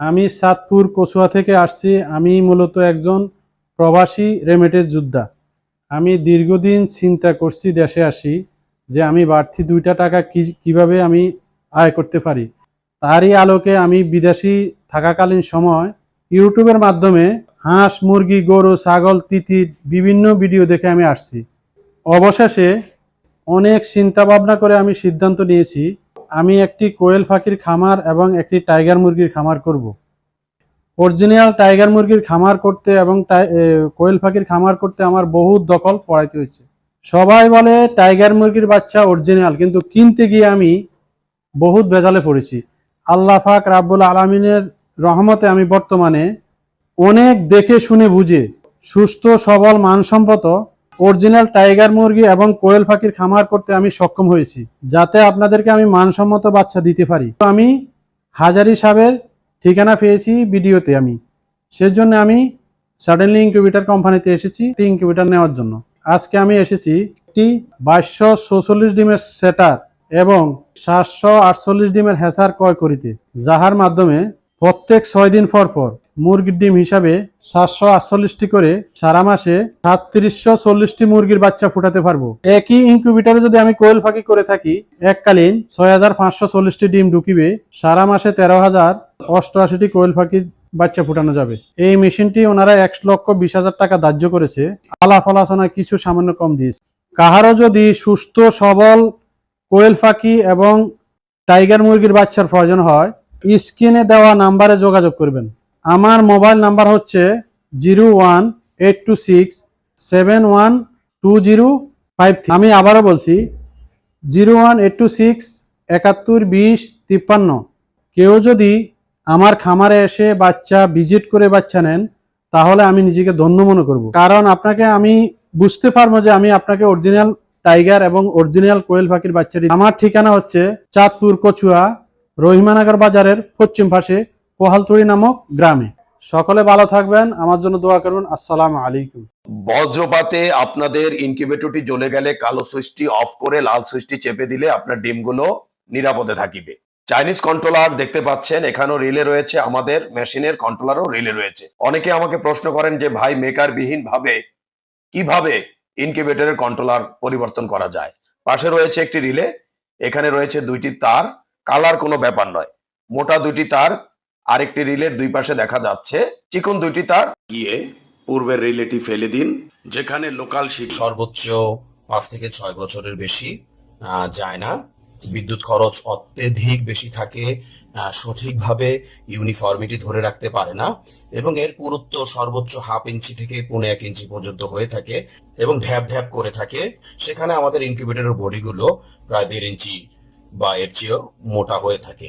আমি সাতপুর কচুয়া থেকে আসছি। আমি মূলত একজন প্রবাসী রেমেটের যোদ্ধা। আমি দীর্ঘদিন চিন্তা করছি দেশে আসি যে আমি বাড়তি দুইটা টাকা কীভাবে আমি আয় করতে পারি। তারই আলোকে আমি বিদেশি থাকাকালীন সময় ইউটিউবের মাধ্যমে হাঁস, মুরগি, গরু, ছাগল তিতির বিভিন্ন ভিডিও দেখে আমি আসছি। অবশেষে অনেক চিন্তা ভাবনা করে আমি সিদ্ধান্ত নিয়েছি আমি একটি কোয়েল পাখির খামার এবং একটি টাইগার মুরগির খামার করব। অরিজিনাল টাইগার মুরগির খামার করতে এবং কোয়েল পাখির খামার করতে আমার বহুত দখল পড়াইতে হয়েছে সবাই বলে টাইগার মুরগির বাচ্চা অরিজিনাল, কিন্তু কিনতে গিয়ে আমি বহুত ভেজালে পড়েছি আল্লাহ পাক রাব্বুল আলমিনের রহমতে আমি বর্তমানে অনেক দেখে শুনে বুঝে সুস্থ সবল মানসম্মত অরিজিনাল টাইগার মুরগি এবং কোয়েল পাখির খামার করতে আমি সক্ষম হয়েছি, যাতে আপনাদেরকে আমি মানসম্মত বাচ্চা দিতে পারি। তো আমি হাজারি সাহেবের ঠিকানা পেয়েছি ভিডিওতে আমি। সেজন্য আমি সাডেনলি ইনকিউবেটার কোম্পানিতে এসেছি ইনকিউবেটার নেওয়ার জন্য। আজকে আমি এসেছি একটি বাইশশো চৌচল্লিশ ডিমের সেটার এবং সাতশো আটচল্লিশ ডিমের হ্যাসার ক্রয় করিতে, যাহার মাধ্যমে প্রত্যেক ছয় দিন পর পর মুরগির ডিম হিসাবে সাতশো আটচল্লিশটি করে সারা মাসে সাতত্রিশশো চল্লিশটি মুরগির বাচ্চা ফুটাতে পারব। একই ইনকিউবেটারে যদি আমি কোয়েল ফাঁকি করে থাকি, এককালীন ছয় হাজার পাঁচশো চল্লিশটি ডিম ঢুকিবে, সারা মাসে তেরো হাজার অষ্টআশিটি কোয়েল ফাঁকির বাচ্চা ফুটানো যাবে। এই মেশিনটি ওনারা এক লক্ষ বিশ হাজার টাকা ধার্য করেছে। আলাপ আলোচনায় কিছু সামান্য কম দিয়েছে। কাহারও যদি সুস্থ, সবল কোয়েল ফাঁকি এবং টাইগার মুরগির বাচ্চার প্রয়োজন হয়, স্ক্রিনে দেওয়া নাম্বারে যোগাযোগ করবেন। আমার মোবাইল নাম্বার হচ্ছে zero one eight two six seven one two zero five আমি আবারও বলছি, zero one eight two six একাত্তর বিশ তিপ্পান্ন। কেউ যদি আমার খামারে এসে বাচ্চা ভিজিট করে বাচ্চা নেন, তাহলে আমি নিজেকে ধন্য মনে করব। কারণ আপনাকে আমি বুঝতে পারব যে আমি আপনাকে অরিজিনাল টাইগার এবং অরিজিনাল কোয়েল পাখির বাচ্চা দিই আমার ঠিকানা হচ্ছে চাঁদপুর কচুয়া, রহিমানগর বাজারের পশ্চিম পাশে কোহালতুড়ি নামক গ্রামে। সকলে ভালো থাকবেন, আমার জন্য দোয়া করুন। আসসালাম আলাইকুম। বজ্রপাতে আপনাদের ইনকিউবেটরটি জ্বলে গেলে কালো সুইচটি অফ করে লাল সুইচটি চেপে দিলে আপনার ডিমগুলো নিরাপদে থাকিবে। চাইনিজ কন্ট্রোলার দেখতে পাচ্ছেন, এখানেও রিলে রয়েছে আমাদের মেশিনের কন্ট্রোলারও রিলে রয়েছে। অনেকে আমাকে প্রশ্ন করেন যে, ভাই মেকার বিহীন ভাবে কীভাবে ইনকিউবেটরের কন্ট্রোলার পরিবর্তন করা যায়? পাশে রয়েছে একটি রিলে, এখানে রয়েছে দুইটি তার। কালার কোনো ব্যাপার নয়। মোটা দুইটি তার আরেকটি রিলের দুই পাশে দেখা যাচ্ছে। চিকন দুইটি তার। গিয়ে পূর্বের রিলেটি ফেলে দিন যেখানে লোকাল শিট সর্বোচ্চ পাঁচ থেকে ছয় বছরের বেশি যায় না। বিদ্যুৎ খরচ অত্যধিক বেশি থাকে সঠিকভাবে ইউনিফর্মিটি ধরে রাখতে পারে না এবং এর পুরুত্ব সর্বোচ্চ হাফ ইঞ্চি থেকে পৌনে এক ইঞ্চি পর্যন্ত হয়ে থাকে এবং ঢ্যাপ ঢ্যাপ করে থাকে। সেখানে আমাদের ইনকিউবেটরের বডিগুলো প্রায় দেড় ইঞ্চি বা এর চেয়েও মোটা হয়ে থাকে।